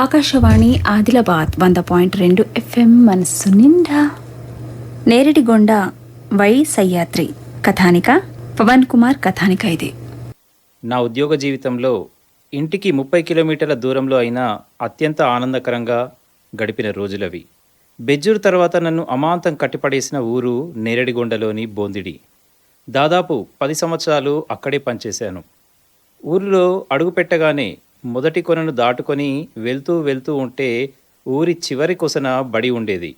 ఆకాశవాణి ఆదిలాబాద్ వంద పాయింట్ రెండు ఎఫ్ఎం మనస్సు నిండా. నేరడిగొండ వై సయ్యాత్రి కథానిక పవన్ కుమార్ కథానిక ఇది. నా ఉద్యోగ జీవితంలో ఇంటికి ముప్పై కిలోమీటర్ల దూరంలో అయినా అత్యంత ఆనందకరంగా గడిపిన రోజులవి. బెజ్జూరు తర్వాత నన్ను అమాంతం కట్టిపడేసిన ఊరు నేరడిగొండలోని బోందిడి. దాదాపు పది సంవత్సరాలు అక్కడే పనిచేశాను. ఊరిలో అడుగుపెట్టగానే మొదటి కొనను దాటుకొని వెళ్తూ వెళ్తూ ఉంటే ఊరి చివరి కొసన బడి ఉండేది.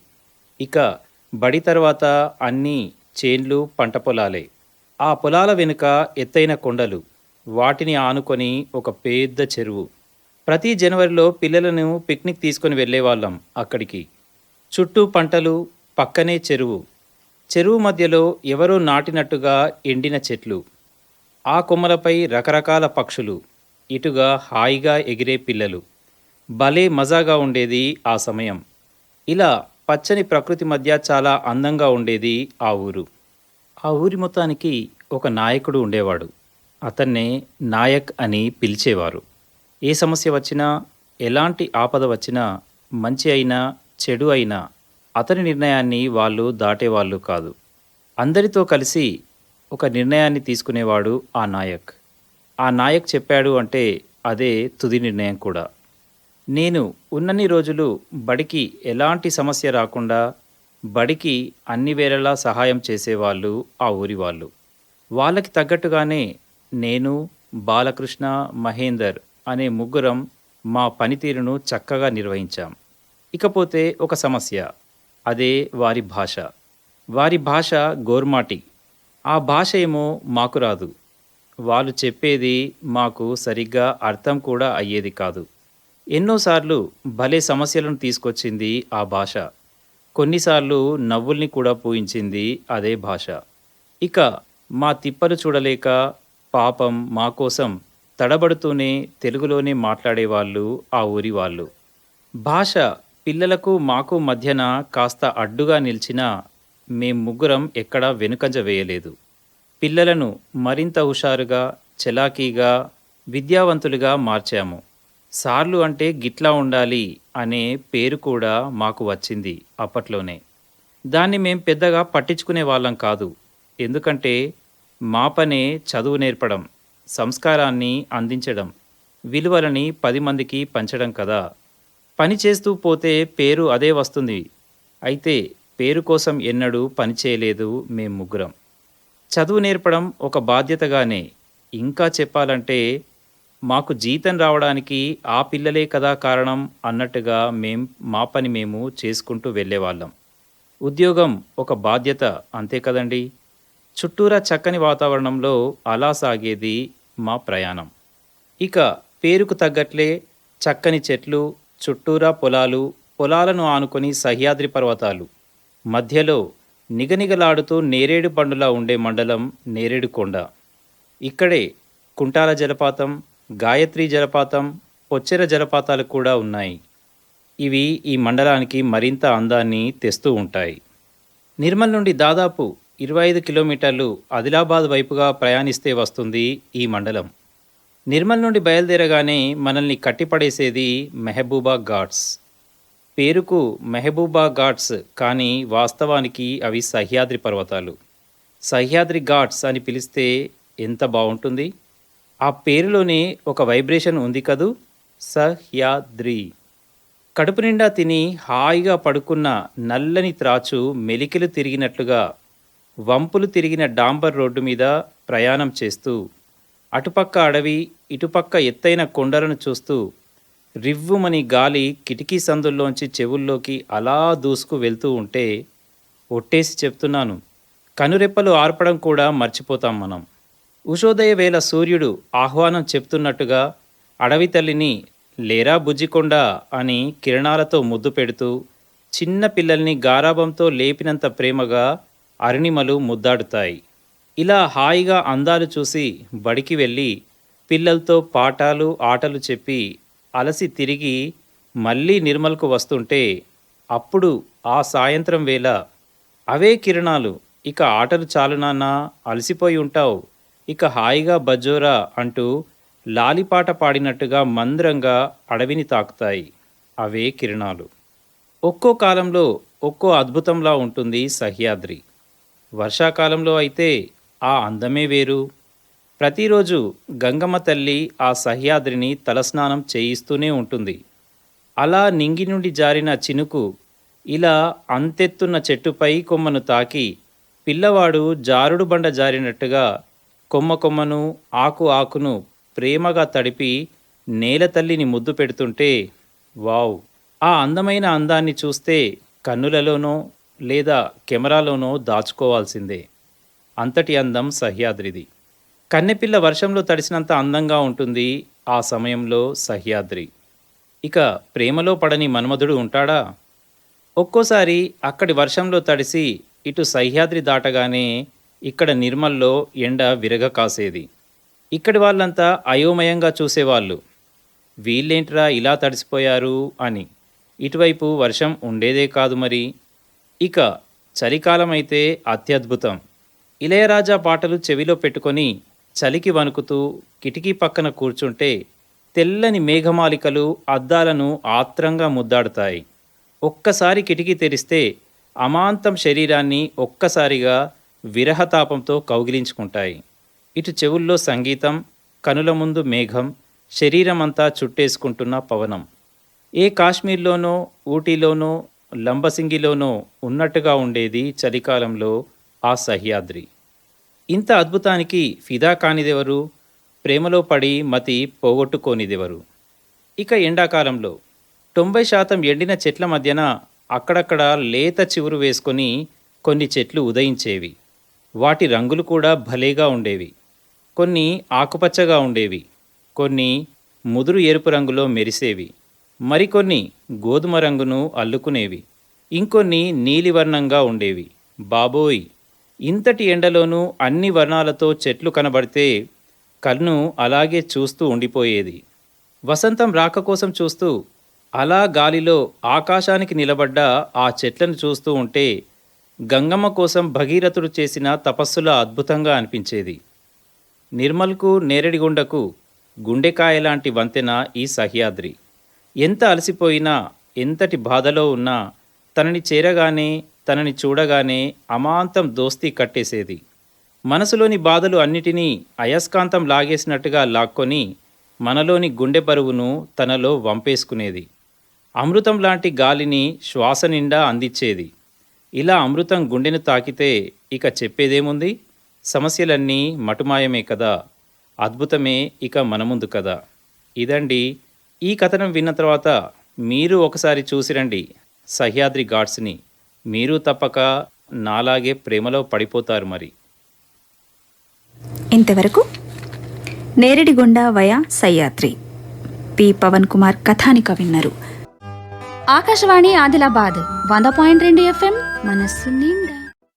ఇక బడి తర్వాత అన్నీ చేన్లు పంట పొలాలే. ఆ పొలాల వెనుక ఎత్తైన కొండలు. వాటిని ఆనుకొని ఒక పెద్ద చెరువు. ప్రతి జనవరిలో పిల్లలను పిక్నిక్ తీసుకొని వెళ్ళేవాళ్ళం అక్కడికి. చుట్టూ పంటలు పక్కనే చెరువు. చెరువు మధ్యలో ఎవరో నాటినట్టుగా ఎండిన చెట్లు. ఆ కొమ్మలపై రకరకాల పక్షులు. ఇటుగా హాయిగా ఎగిరే పిల్లలు. భలే మజాగా ఉండేది ఆ సమయం. ఇలా పచ్చని ప్రకృతి మధ్య చాలా అందంగా ఉండేది ఆ ఊరు. ఆ ఊరి మొత్తానికి ఒక నాయకుడు ఉండేవాడు. అతన్నే నాయక్ అని పిలిచేవారు. ఏ సమస్య వచ్చినా ఎలాంటి ఆపద వచ్చినా మంచి అయినా చెడు అయినా అతని నిర్ణయాన్ని వాళ్ళు దాటేవాళ్ళు కాదు. అందరితో కలిసి ఒక నిర్ణయాన్ని తీసుకునేవాడు ఆ నాయక్. ఆ నాయక్ చెప్పాడు అంటే అదే తుది నిర్ణయం కూడా. నేను ఉన్నన్ని రోజులు బడికి ఎలాంటి సమస్య రాకుండా బడికి అన్ని వేళలా సహాయం చేసేవాళ్ళు ఆ ఊరి వాళ్ళు. వాళ్ళకి తగ్గట్టుగానే నేను బాలకృష్ణ మహేందర్ అనే ముగ్గురం మా పనితీరును చక్కగా నిర్వహించాం. ఇకపోతే ఒక సమస్య అదే వారి భాష. వారి భాష గోర్మాటి. ఆ భాష ఏమో మాకు రాదు. వాళ్ళు చెప్పేది మాకు సరిగ్గా అర్థం కూడా అయ్యేది కాదు. ఎన్నోసార్లు భలే సమస్యలను తీసుకొచ్చింది ఆ భాష. కొన్నిసార్లు నవ్వుల్ని కూడా పూయించింది అదే భాష. ఇక మా తిప్పలు చూడలేక పాపం మా కోసం తడబడుతూనే తెలుగులోనే మాట్లాడేవాళ్ళు ఆ ఊరి వాళ్ళు. భాష పిల్లలకు మాకు మధ్యన కాస్త అడ్డుగా నిలిచినా మేం ముగ్గురం ఎక్కడా వెనుకంజ వేయలేదు. పిల్లలను మరింత హుషారుగా చలాకీగా విద్యావంతులుగా మార్చాము. సార్లు అంటే గిట్లా ఉండాలి అనే పేరు కూడా మాకు వచ్చింది అప్పట్లోనే. దాన్ని మేం పెద్దగా పట్టించుకునే వాళ్ళం కాదు. ఎందుకంటే మా పనే చదువు నేర్పడం సంస్కారాన్ని అందించడం విలువలని పది మందికి పంచడం కదా. పని చేస్తూ పోతే పేరు అదే వస్తుంది. అయితే పేరు కోసం ఎన్నడూ పని చేయలేదు మేం ముగ్గురం. చదువు నేర్పడం ఒక బాధ్యతగానే. ఇంకా చెప్పాలంటే మాకు జీతం రావడానికి ఆ పిల్లలే కదా కారణం అన్నట్టుగా మేం మా పని మేము చేసుకుంటూ వెళ్ళేవాళ్ళం. ఉద్యోగం ఒక బాధ్యత అంతే కదండి? చుట్టూరా చక్కని వాతావరణంలో అలా సాగేది మా ప్రయాణం. ఇక పేరుకు తగ్గట్లే చక్కని చెట్లు చుట్టూరా పొలాలు పొలాలను ఆనుకొని సహ్యాద్రి పర్వతాలు. మధ్యలో నిగనిగలాడుతూ నేరేడు పండులా ఉండే మండలం నేరేడుకొండ ఇక్కడే కుంటాల జలపాతం గాయత్రి జలపాతం పొచ్చెర జలపాతాలు కూడా ఉన్నాయి. ఇవి ఈ మండలానికి మరింత అందాన్ని తెస్తూ ఉంటాయి. నిర్మల్ నుండి దాదాపు ఇరవై ఐదు కిలోమీటర్లు ఆదిలాబాద్ వైపుగా ప్రయాణిస్తే వస్తుంది ఈ మండలం. నిర్మల్ నుండి బయలుదేరగానే మనల్ని కట్టిపడేసేది మెహబూబా ఘాట్స్. పేరుకు మెహబూబా ఘాట్స్ కానీ వాస్తవానికి అవి సహ్యాద్రి పర్వతాలు. సహ్యాద్రి ఘాట్స్ అని పిలిస్తే ఎంత బాగుంటుంది? ఆ పేరులోనే ఒక వైబ్రేషన్ ఉంది కదూ? సహ్యాద్రి. కడుపు నిండా తిని హాయిగా పడుకున్న నల్లని త్రాచు మెలికలు తిరిగినట్లుగా వంపులు తిరిగిన డాంబర్ రోడ్డు మీద ప్రయాణం చేస్తూ అటుపక్క అడవి ఇటుపక్క ఎత్తైన కొండలను చూస్తూ రివ్వుమని గాలి కిటికీ సందుల్లోంచి చెవుల్లోకి అలా దూసుకు వెళ్తూ ఉంటే ఒట్టేసి చెప్తున్నాను కనురెప్పలు ఆర్పడం కూడా మర్చిపోతాం మనం. ఉషోదయ వేళ సూర్యుడు ఆహ్వానం చెప్తున్నట్టుగా అడవి తల్లిని లేరా బుజ్జికొండ అని కిరణాలతో ముద్దు పెడుతూ చిన్న పిల్లల్ని గారాభంతో లేపినంత ప్రేమగా అరుణిమలు ముద్దాడుతాయి. ఇలా హాయిగా అందాలు చూసి బడికి వెళ్ళి పిల్లలతో పాఠాలు ఆటలు చెప్పి అలసి తిరిగి మళ్ళీ నిర్మల్కు వస్తుంటే అప్పుడు ఆ సాయంత్రం వేళ అవే కిరణాలు ఇక ఆటలు చాలు నాన్నా అలసిపోయి ఉంటావు. ఇక హాయిగా బజ్జోరా అంటూ లాలిపాట పాడినట్టుగా మంద్రంగా అడవిని తాకుతాయి అవే కిరణాలు. ఒక్కో కాలంలో ఒక్కో అద్భుతంలా ఉంటుంది సహ్యాద్రి. వర్షాకాలంలో అయితే ఆ అందమే వేరు. ప్రతిరోజు గంగమ్మ తల్లి ఆ సహ్యాద్రిని తలస్నానం చేయిస్తూనే ఉంటుంది. అలా నింగి నుండి జారిన చినుకు ఇలా అంతెత్తున్న చెట్టుపై కొమ్మను తాకి పిల్లవాడు జారుడు బండ జారినట్టుగా కొమ్మ కొమ్మను ఆకు ఆకును ప్రేమగా తడిపి నేల తల్లిని ముద్దు పెడుతుంటే వావ్! ఆ అందమైన అందాన్ని చూస్తే కన్నులలోనో లేదా కెమెరాలోనో దాచుకోవాల్సిందే. అంతటి అందం సహ్యాద్రిది. కన్నెపిల్ల వర్షంలో తడిసినంత అందంగా ఉంటుంది ఆ సమయంలో సహ్యాద్రి. ఇక ప్రేమలో పడని మన్మధుడు ఉంటాడా? ఒక్కోసారి అక్కడి వర్షంలో తడిసి ఇటు సహ్యాద్రి దాటగానే ఇక్కడ నిర్మల్లో ఎండ విరగ కాసేది. ఇక్కడి వాళ్ళంతా అయోమయంగా చూసేవాళ్ళు. వీళ్ళేంట్రా ఇలా తడిసిపోయారు అని. ఇటువైపు వర్షం ఉండేదే కాదు మరి. ఇక చలికాలం అయితే అత్యద్భుతం. ఇళయరాజా పాటలు చెవిలో పెట్టుకొని చలికి వణుకుతూ కిటికీ పక్కన కూర్చుంటే తెల్లని మేఘమాలికలు అద్దాలను ఆత్రంగా ముద్దాడుతాయి. ఒక్కసారి కిటికీ తెరిస్తే అమాంతం శరీరాన్ని ఒక్కసారిగా విరహతాపంతో కౌగిలించుకుంటాయి. ఇటు చెవుల్లో సంగీతం కనుల ముందు మేఘం శరీరమంతా చుట్టేసుకుంటున్న పవనం. ఏ కాశ్మీర్లోనో ఊటీలోనో లంబసింగిలోనో ఉన్నట్టుగా ఉండేది చలికాలంలో ఆ సహ్యాద్రి. ఇంత అద్భుతానికి ఫిదా కానిదెవరు? ప్రేమలో పడి మతి పోగొట్టుకోనిదెవరు? ఇక ఎండాకాలంలో తొంభై శాతం ఎండిన చెట్ల మధ్యన అక్కడక్కడ లేత చివురు వేసుకొని కొన్ని చెట్లు ఉదయించేవి. వాటి రంగులు కూడా భలేగా ఉండేవి. కొన్ని ఆకుపచ్చగా ఉండేవి. కొన్ని ముదురు ఎరుపు రంగులో మెరిసేవి. మరికొన్ని గోధుమ రంగును అల్లుకునేవి. ఇంకొన్ని నీలివర్ణంగా ఉండేవి. బాబోయ్! ఇంతటి ఎండలోనూ అన్ని వర్ణాలతో చెట్లు కనబడితే కన్ను అలాగే చూస్తూ ఉండిపోయేది. వసంతం రాక కోసం చూస్తూ అలా గాలిలో ఆకాశానికి నిలబడ్డ ఆ చెట్లను చూస్తూ ఉంటే గంగమ్మ కోసం భగీరథుడు చేసిన తపస్సులా అద్భుతంగా అనిపించేది. నిర్మల్కు నేరడిగుండకు గుండెకాయ లాంటి వంతెన ఈ సహ్యాద్రి. ఎంత అలసిపోయినా ఎంతటి బాధలో ఉన్నా తనని చేరగానే తనని చూడగానే అమాంతం దోస్తీ కట్టేసేది. మనసులోని బాధలు అన్నిటినీ అయస్కాంతం లాగేసినట్టుగా లాక్కొని మనలోని గుండె బరువును తనలో వంపేసుకునేది. అమృతం లాంటి గాలిని శ్వాస నిండా అందించేది. ఇలా అమృతం గుండెను తాకితే ఇక చెప్పేదేముంది? సమస్యలన్నీ మటుమాయమే కదా? అద్భుతమే ఇక మన ముందు కదా? ఇదండి. ఈ కథనం విన్న తర్వాత మీరు ఒకసారి చూసిరండి సహ్యాద్రి ఘాట్స్ని. మీరు తప్పక నాలాగే ప్రేమలో పడిపోతారు మరి. ఇంతవరకు నేరడిగొండ వయా సయ్యాత్రి పి. పవన్ కుమార్ కథానిక విన్నారు. ఆకాశవాణి ఆదిలాబాద్ వంద పాయింట్ రెండు ఎఫ్ఎం మనస్సు నిండా.